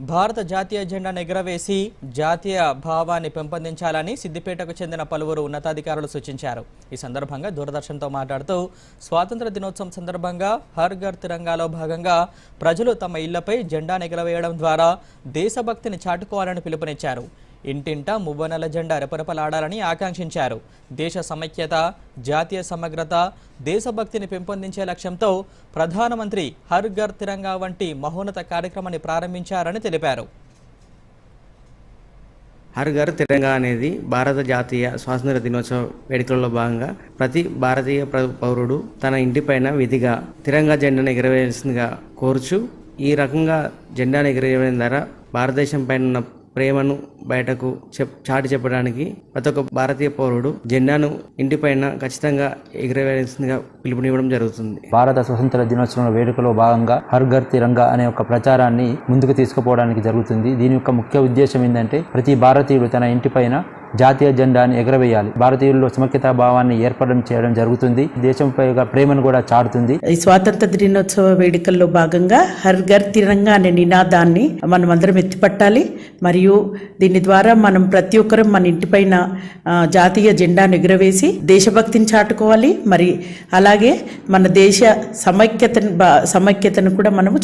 భారత జాతీయ జెండాను ఎగురవేసి జాతీయ భావాన్ని పెంపొందించాలని సిద్దిపేటకు చెందిన పలువురు ఉన్నతాధికారులు సూచించారు. ఈ సందర్భంగా దూరదర్శన్తో మాట్లాడుతూ స్వాతంత్ర దినోత్సవం సందర్భంగా హర్ ఘర్ తిరంగాలో భాగంగా ప్రజలు తమ ఇళ్ళపై జెండాను ఎగురవేయడం ద్వారా దేశభక్తిని చాటుకోవాలని పిలుపునిచ్చారు. ఇంటింటా మువ్వనెల జెండా రెపరెపలాడాలని ఆకాంక్షించారు. దేశ సమైక్యత జాతీయ సమగ్రత దేశభక్తిని పెంపొందించే లక్ష్యంతో ప్రధానమంత్రి హర్ ఘర్ తిరంగా వంటి మహోన్నత కార్యక్రమాన్ని ప్రారంభించారని తెలిపారు. హర్ ఘర్ తిరంగా అనేది భారత జాతీయ స్వాతంత్ర దినోత్సవ వేడుకల్లో భాగంగా ప్రతి భారతీయ పౌరుడు తన ఇంటిపైన విధిగా తిరంగా జెండాను ఎగరవేయాల్సిందిగా కోరుచు ఈ రకంగా జెండాను ఎగరవేయడం ద్వారా భారతదేశం పైన ఉన్న ప్రేమను బయటకు చెప్ చాటి చెప్పడానికి ప్రతి ఒక్క భారతీయ పౌరుడు జెండాను ఇంటిపైన ఖచ్చితంగా ఎగరవేయాల్సిందిగా పిలుపునివ్వడం జరుగుతుంది. భారత స్వతంత్ర దినోత్సవం వేడుకలో భాగంగా హర్ ఘర్ తిరంగా అనే ఒక ప్రచారాన్ని ముందుకు తీసుకుపోవడానికి జరుగుతుంది. దీని యొక్క ముఖ్య ఉద్దేశం ఏంటంటే ప్రతి భారతీయుడు తన ఇంటిపైన జాతీయ జెండాని ఎగరవేయాలి. భారతీయుల్లో సమైక్యతా భావాన్ని ఏర్పడడం చేయడం జరుగుతుంది. దేశంపై ఒక ప్రేమను కూడా చాటుతుంది. ఈ స్వాతంత్ర దినోత్సవ వేడుకల్లో భాగంగా హర్ ఘర్ తిరంగా అనే నినాదాన్ని మనం అందరం ఎత్తిపట్టాలి. మరియు దీని ద్వారా మనం ప్రతి ఒక్కరం మన ఇంటిపైన జాతీయ జెండాను ఎగురవేసి దేశభక్తిని చాటుకోవాలి. మరి అలాగే మన దేశ సమైక్యతను బా- సమైక్యతను కూడా మనము